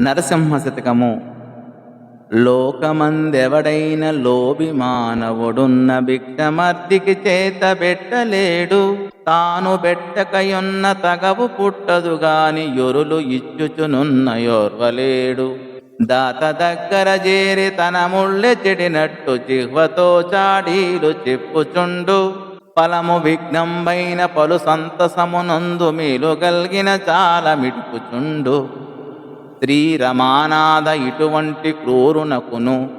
నరసింహ శతకము. లోకమందెవడైన లోబి మానవుడున్న బిట్టమర్దికి చేత బెట్టలేడు తాను బెట్టకయున్న తగవు పుట్టదు గాని యొరులు ఇచ్చుచునున్న యోర్వలేడు. దాత దగ్గర చేరి తన ముళ్ళె చెడినట్టు జిహ్వతో చాడీలు చెప్పుచుండు. ఫలము విఘ్నంబైన పలు సంతసమునందు మీలు కలిగిన చాలా మిడుపుచుండు. శ్రీ రమానాథ ఇటువంటి క్రూరునకును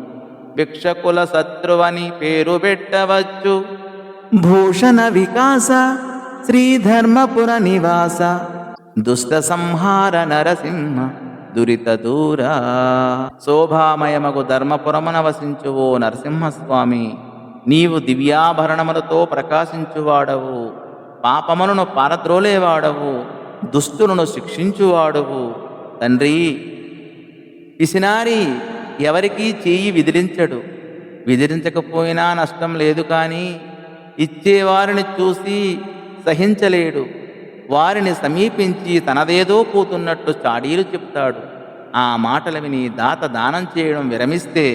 భిక్షకుల శత్రువని పేరు పెట్టవచ్చు. భూషణ వికాస శ్రీధర్మపుర నివాస. దుష్ట సంహార నరసింహ దురిత దూరా. శోభామయమగు ధర్మపురమున వసించు ఓ నరసింహస్వామి నీవు దివ్యాభరణములతో ప్రకాశించువాడవు. పాపములను పారద్రోలేవాడవు. దుష్టులను శిక్షించువాడవు. తండ్రి పిసినారి ఎవరికీ చేయి విదిలించడు. విదిలించకపోయినా నష్టం లేదు కానీ ఇచ్చేవారిని చూసి సహించలేడు. వారిని సమీపించి తనదేదో పోతున్నట్టు చాడీలు చెప్తాడు. ఆ మాటలు విని దాత దానం చేయడం విరమిస్తే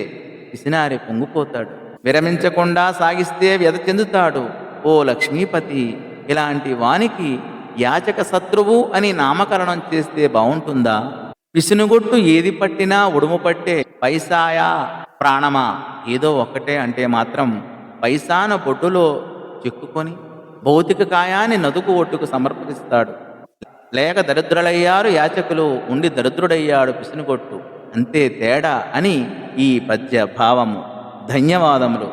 పిసినారి పొంగిపోతాడు. విరమించకుండా సాగిస్తే వ్యధ చెందుతాడు. ఓ లక్ష్మీపతి ఇలాంటి వానికి యాచక శత్రువు అని నామకరణం చేస్తే బాగుంటుందా? పిసినుగొట్టు ఏది పట్టినా ఉడుము పట్టే పైసాయా ప్రాణమా? ఏదో ఒక్కటే అంటే మాత్రం పైసాన బొడ్డులో చిక్కుకొని భౌతిక కాయాన్ని నదుకు ఒట్టుకు సమర్పిస్తాడు. లేక దరిద్రులయ్యారు యాచకులు ఉండి దరిద్రుడయ్యాడు పిసినుగొట్టు అంతే తేడా అని ఈ పద్య భావము ధన్యవాదములు.